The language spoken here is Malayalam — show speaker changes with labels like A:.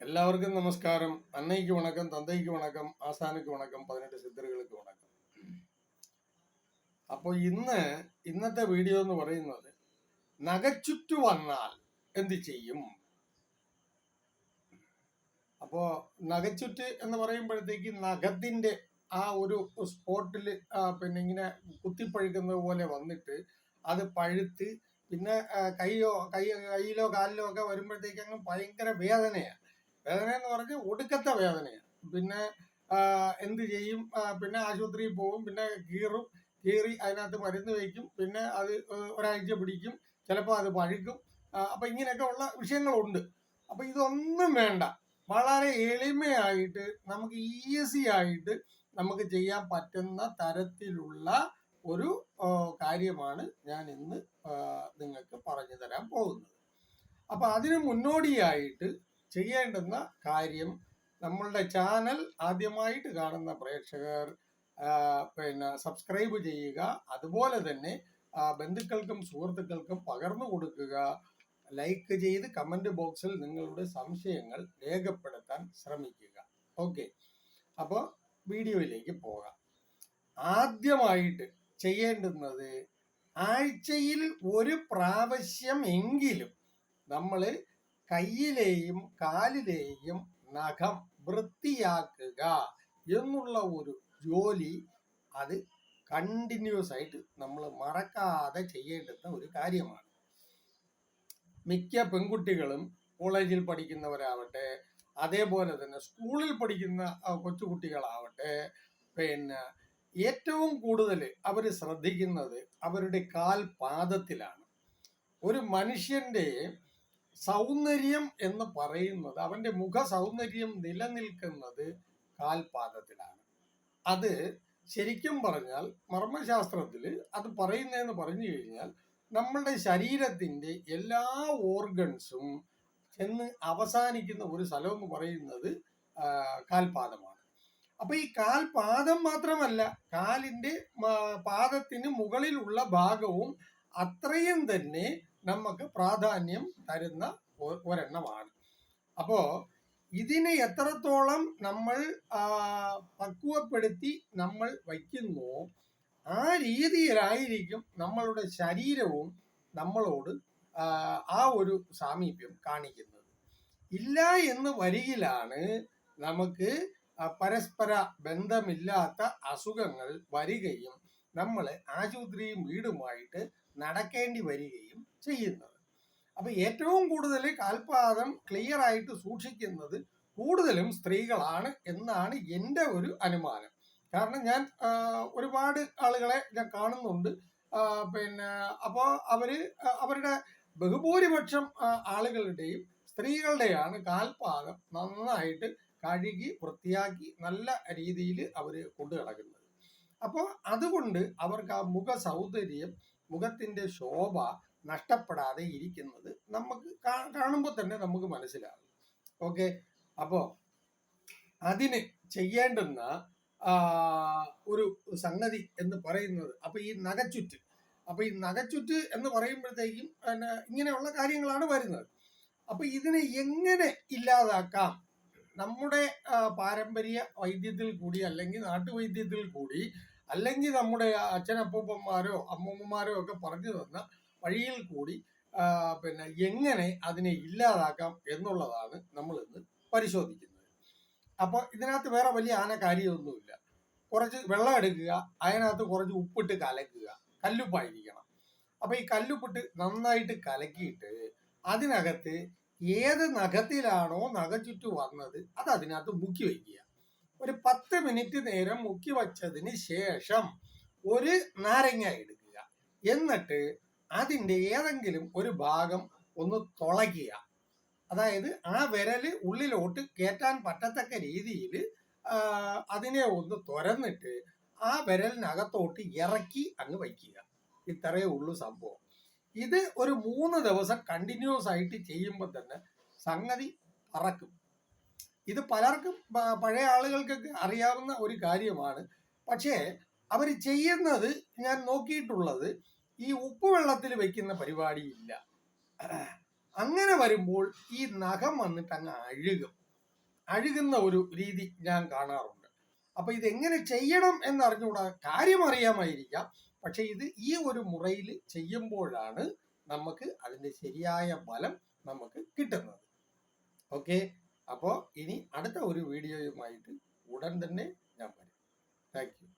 A: എല്ലാവർക്കും നമസ്കാരം. അന്നയ്ക്ക് വണക്കം തന്തയ്ക്ക് വണക്കം ആസാനയ്ക്ക് വണക്കം പതിനെട്ട് സിദ്ധറുകൾക്ക് വണക്കം. അപ്പോൾ ഇന്ന് ഇന്നത്തെ വീഡിയോ എന്ന് പറയുന്നത് നഗച്ചുറ്റു വന്നാൽ എന്ത് ചെയ്യും? അപ്പോ നഗച്ചുറ്റ് എന്ന് പറയുമ്പോഴത്തേക്ക് നഖത്തിന്റെ ആ ഒരു സ്പോട്ടിൽ പിന്നെ ഇങ്ങനെ കുത്തിപ്പഴുക്കുന്നത് പോലെ വന്നിട്ട് അത് പഴുത്ത് പിന്നെ കൈയോ കൈ കയ്യിലോ കാലിലോ ഒക്കെ വരുമ്പോഴത്തേക്ക് അങ്ങ് ഭയങ്കര വേദനയാണ് വേദന എന്ന് പറഞ്ഞാൽ ഒടുക്കത്തെ വേദനയാണ്. പിന്നെ എന്ത് ചെയ്യും? പിന്നെ ആശുപത്രിയിൽ പോകും. പിന്നെ കീറും. കീറി അതിനകത്ത് മരുന്ന് വയ്ക്കും. പിന്നെ അത് ഒരാഴ്ച പിടിക്കും. ചിലപ്പോൾ അത് പഴുക്കും. അപ്പൊ ഇങ്ങനെയൊക്കെ ഉള്ള വിഷയങ്ങളുണ്ട്. അപ്പൊ ഇതൊന്നും വേണ്ട. വളരെ എളിമയായിട്ട് നമുക്ക് ഈസി ആയിട്ട് നമുക്ക് ചെയ്യാൻ പറ്റുന്ന തരത്തിലുള്ള ഒരു കാര്യമാണ് ഞാൻ ഇന്ന് നിങ്ങൾക്ക് പറഞ്ഞു തരാൻ പോകുന്നത്. അപ്പൊ അതിന് മുന്നോടിയായിട്ട് ചെയ്യേണ്ടുന്ന കാര്യം നമ്മളുടെ ചാനൽ ആദ്യമായിട്ട് കാണുന്ന പ്രേക്ഷകർ പിന്നെ സബ്സ്ക്രൈബ് ചെയ്യുക. അതുപോലെ തന്നെ ബന്ധുക്കൾക്കും സുഹൃത്തുക്കൾക്കും പകർന്നു കൊടുക്കുക. ലൈക്ക് ചെയ്ത് കമന്റ് ബോക്സിൽ നിങ്ങളുടെ സംശയങ്ങൾ രേഖപ്പെടുത്താൻ ശ്രമിക്കുക. ഓക്കെ. അപ്പോൾ വീഡിയോയിലേക്ക് പോകാം. ആദ്യമായിട്ട് ചെയ്യേണ്ടുന്നത് ആഴ്ചയിൽ ഒരു പ്രാവശ്യം എങ്കിലും നമ്മൾ കയ്യിലെയും കാലിലെയും നഖം വൃത്തിയാക്കുക എന്നുള്ള ഒരു ജോലി അത് കണ്ടിന്യൂസ് ആയിട്ട് നമ്മൾ മറക്കാതെ ചെയ്യേണ്ടുന്ന ഒരു കാര്യമാണ്. മിക്ക പെൺകുട്ടികളും കോളേജിൽ പഠിക്കുന്നവരാവട്ടെ അതേപോലെ തന്നെ സ്കൂളിൽ പഠിക്കുന്ന കൊച്ചുകുട്ടികളാവട്ടെ പിന്നെ ഏറ്റവും കൂടുതൽ അവർ ശ്രദ്ധിക്കുന്നത് അവരുടെ കാൽ പാദത്തിലാണ് ഒരു മനുഷ്യന്റെ സൗന്ദര്യം എന്ന് പറയുന്നത് അവന്റെ മുഖ സൗന്ദര്യം നിലനിൽക്കുന്നത് കാൽപാദത്തിലാണ്. അത് ശരിക്കും പറഞ്ഞാൽ മർമ്മശാസ്ത്രത്തിൽ അത് പറയുന്നതെന്ന് പറഞ്ഞു കഴിഞ്ഞാൽ നമ്മളുടെ ശരീരത്തിന്റെ എല്ലാ ഓർഗൻസും ചെന്ന് അവസാനിക്കുന്ന ഒരു സ്ഥലം എന്ന് പറയുന്നത് കാൽപാദമാണ്. അപ്പൊ ഈ കാൽപാദം മാത്രമല്ല കാലിന്റെ മ- പാദത്തിന് മുകളിലുള്ള ഭാഗവും അത്രയും തന്നെ നമുക്ക് പ്രാധാന്യം തരുന്ന ഒരെണ്ണമാണ്. അപ്പോ ഇതിനെ എത്രത്തോളം നമ്മൾ പക്വപ്പെടുത്തി നമ്മൾ വയ്ക്കുന്നു ആ രീതിയിലായിരിക്കും നമ്മളുടെ ശരീരവും നമ്മളോട് ആ, ഒരു സാമീപ്യം കാണിക്കുന്നത്. ഇല്ല എന്ന് വരികിലാണ് നമുക്ക് പരസ്പര ബന്ധമില്ലാത്ത അസുഖങ്ങൾ വരികയും നമ്മൾ ആശുപത്രിയും വീടുമായിട്ട് നടക്കേണ്ടി വരികയും ചെയ്യുന്നത്. അപ്പൊ ഏറ്റവും കൂടുതൽ കാൽപാദം ക്ലിയർ ആയിട്ട് സൂക്ഷിക്കുന്നത് കൂടുതലും സ്ത്രീകളാണ് എന്നാണ് എന്റെ ഒരു അനുമാനം. കാരണം ഞാൻ ഒരുപാട് ആളുകളെ ഞാൻ കാണുന്നുണ്ട്. പിന്നെ അപ്പോൾ അവർ അവരുടെ ബഹുഭൂരിപക്ഷം ആളുകളുടെയും സ്ത്രീകളുടെയാണ് കാൽപാദം നന്നായിട്ട് കഴുകി വൃത്തിയാക്കി നല്ല രീതിയിൽ അവർ കൊണ്ടു കിടക്കുന്നത് അപ്പോൾ അതുകൊണ്ട് അവർക്ക് ആ മുഖ സൗന്ദര്യം മുഖത്തിന്റെ ശോഭ നഷ്ടപ്പെടാതെ ഇരിക്കുന്നത് നമുക്ക് കാണുമ്പോൾ തന്നെ നമുക്ക് മനസ്സിലാകും. ഓക്കെ? അപ്പോൾ അതിന് ചെയ്യേണ്ടുന്ന ഒരു സംഗതി എന്ന് പറയുന്നത് അപ്പോൾ ഈ നഗച്ചുറ്റ് അപ്പോൾ ഈ നഗച്ചുറ്റ് എന്ന് പറയുമ്പോഴത്തേക്കും പിന്നെ ഇങ്ങനെയുള്ള കാര്യങ്ങളാണ് വരുന്നത്. അപ്പോൾ ഇതിനെ എങ്ങനെ ഇല്ലാതാക്കാം? നമ്മുടെ പാരമ്പര്യ വൈദ്യത്തിൽ കൂടി അല്ലെങ്കിൽ നാട്ടുവൈദ്യത്തിൽ കൂടി അല്ലെങ്കിൽ നമ്മുടെ അച്ഛനപ്പൂപ്പന്മാരോ അമ്മൂമ്മമാരോ ഒക്കെ പറഞ്ഞു തന്ന വഴിയിൽ കൂടി പിന്നെ എങ്ങനെ അതിനെ ഇല്ലാതാക്കാം എന്നുള്ളതാണ് നമ്മൾ ഇന്ന് പരിശോധിക്കുന്നത്. അപ്പോൾ ഇതിനകത്ത് വേറെ വലിയ ആന കാര്യമൊന്നുമില്ല കുറച്ച് വെള്ളം എടുക്കുക അതിനകത്ത് കുറച്ച് ഉപ്പിട്ട് കലക്കുക കല്ലുപ്പായിരിക്കണം. അപ്പൊ ഈ കല്ലുപ്പിട്ട് നന്നായിട്ട് കലക്കിയിട്ട് അതിനകത്ത് ഏത് നഖത്തിലാണോ നഖ ചുറ്റു വന്നത് അത് അതിനകത്ത് മുക്കി വയ്ക്കുക. ഒരു പത്ത് മിനിറ്റ് നേരം മുക്കി വച്ചതിന് ശേഷം ഒരു നാരങ്ങ എടുക്കുക എന്നിട്ട് അതിന്റെ ഏതെങ്കിലും ഒരു ഭാഗം ഒന്ന് തുളയ്ക്കുക. അതായത് ആ വിരൽ ഉള്ളിലോട്ട് കയറ്റാൻ പറ്റത്തക്ക രീതിയിൽ അതിനെ ഒന്ന് തുരന്നിട്ട് ആ വിരലിനകത്തോട്ട് ഇറക്കി അങ്ങ് വയ്ക്കുക. ഇത്രയേ ഉള്ളൂ സംഭവം. ഇത് ഒരു മൂന്ന് ദിവസം കണ്ടിന്യൂസ് ആയിട്ട് ചെയ്യുമ്പോൾ തന്നെ സംഗതി പറക്കും. ഇത് പലർക്കും പഴയ ആളുകൾക്കൊക്കെ അറിയാവുന്ന ഒരു കാര്യമാണ്. പക്ഷേ അവർ ചെയ്യുന്നത് ഞാൻ നോക്കിയിട്ടുള്ളത് ഈ ഉപ്പുവെള്ളത്തിൽ വെക്കുന്ന പരിപാടിയില്ല. അങ്ങനെ വരുമ്പോൾ ഈ നഖം വന്നിട്ട് അങ്ങ് അഴുകും. അഴുകുന്ന ഒരു രീതി ഞാൻ കാണാറുണ്ട്. അപ്പം ഇതെങ്ങനെ ചെയ്യണം എന്നറിഞ്ഞുകൂടാ കാര്യം അറിയാമായിരിക്കാം. പക്ഷേ ഇത് ഈ ഒരു മുറയിൽ ചെയ്യുമ്പോഴാണ് നമുക്ക് അതിന്റെ ശരിയായ ഫലം നമുക്ക് കിട്ടുന്നത്. ഓക്കെ? അപ്പോൾ ഇനി അടുത്ത ഒരു വീഡിയോയുമായിട്ട് ഉടൻ തന്നെ ഞാൻ വരും. Thank you